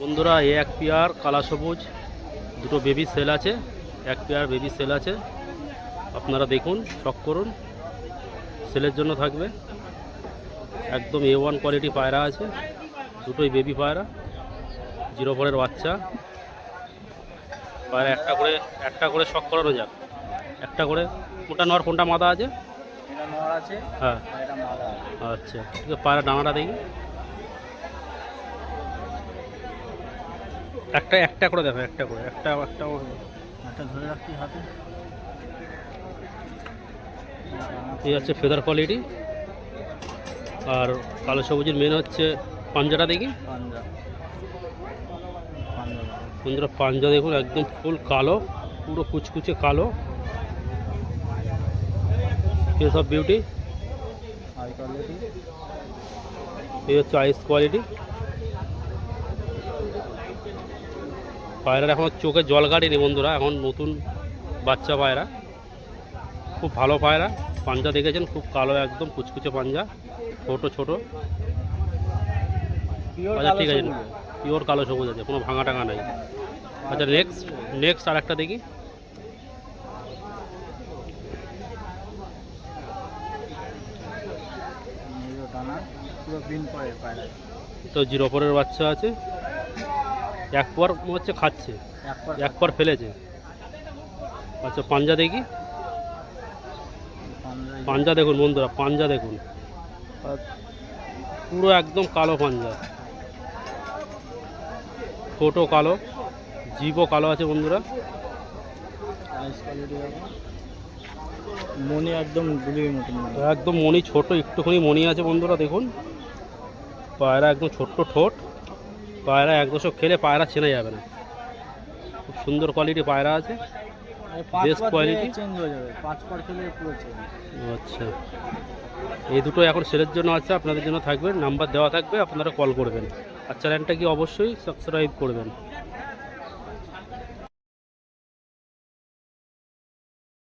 বন্ধুরা এ এক পেয়ার কালা সবুজ দুটো বেবি সেল আছে এক পেয়ার বেবি সেল আছে। আপনারা দেখুন শখ করুন। সেলের জন্য থাকবে। একদম এ ওয়ান কোয়ালিটি পায়রা আছে দুটোই বেবি পায়রা জিরো ফোরের বাচ্চা। পায়রা একটা করে একটা করে শখ করানো যাক। একটা করে কোনটা নর কোনটা মাদা আছে? হ্যাঁ। আচ্ছা ঠিক আছে পায়রা ডাঙাটা দেখি। একটা একটা করে দেখো একটা করে একটা একটা একটা ধরে রাখছি হাতে। এই হচ্ছে ফেদার কোয়ালিটি আর কালো সবুজের মেন হচ্ছে পাঞ্জাটা দেখি। পাঞ্জা। পাঞ্জা বন্ধুরা পাঞ্জা দেখুন একদম ফুল কালো পুরো কুচকুচে কালো। ফেস অফ বিউটি এই হচ্ছে আইস কোয়ালিটি পায়রার এখন চোখে জল কাটেনি বন্ধুরা এখন নতুন বাচ্চা পায়রা। খুব ভালো পায়রা পাঞ্জা দেখেছেন? খুব কালো একদম কুচকুচে পাঞ্জা ছোট ছোট। আচ্ছা ঠিক আছে পিওর কালো সবুজ আছে কোনো ভাঙা টাঙা নাই। আচ্ছা নেক্সট নেক্সট আর একটা দেখি তো জিরো ফোরের বাচ্চা আছে। এক পর হচ্ছে খাচ্ছে। এক পর ফেলেছে। আচ্ছা পাঞ্জা দেখি? পাঞ্জা দেখুন বন্ধুরা পাঞ্জা দেখুন। পুরো একদম কালো পাঞ্জা। ছোটো কালো জিভও কালো আছে বন্ধুরা। মনি একদম। একদম মনি ছোট একটুখানি মনি আছে বন্ধুরা দেখুন। পায়রা একদম ছোট্ট ঠোঁট। পায়রা এক দশক খেলে পায়রা চেনা যাবে না। খুব সুন্দর কোয়ালিটি পায়রা আছে। বেস্ট কোয়ালিটি Best চেঞ্জ হয়ে যাবে। পাঁচ পর খেলে পুরো আচ্ছা। এই দুটো এখন সেলের জন্য আছে আপনাদের জন্য থাকবে। নাম্বার দেওয়া থাকবে আপনারা কল করবেন। আর চ্যানেলটা কি অবশ্যই সাবস্ক্রাইব করবেন।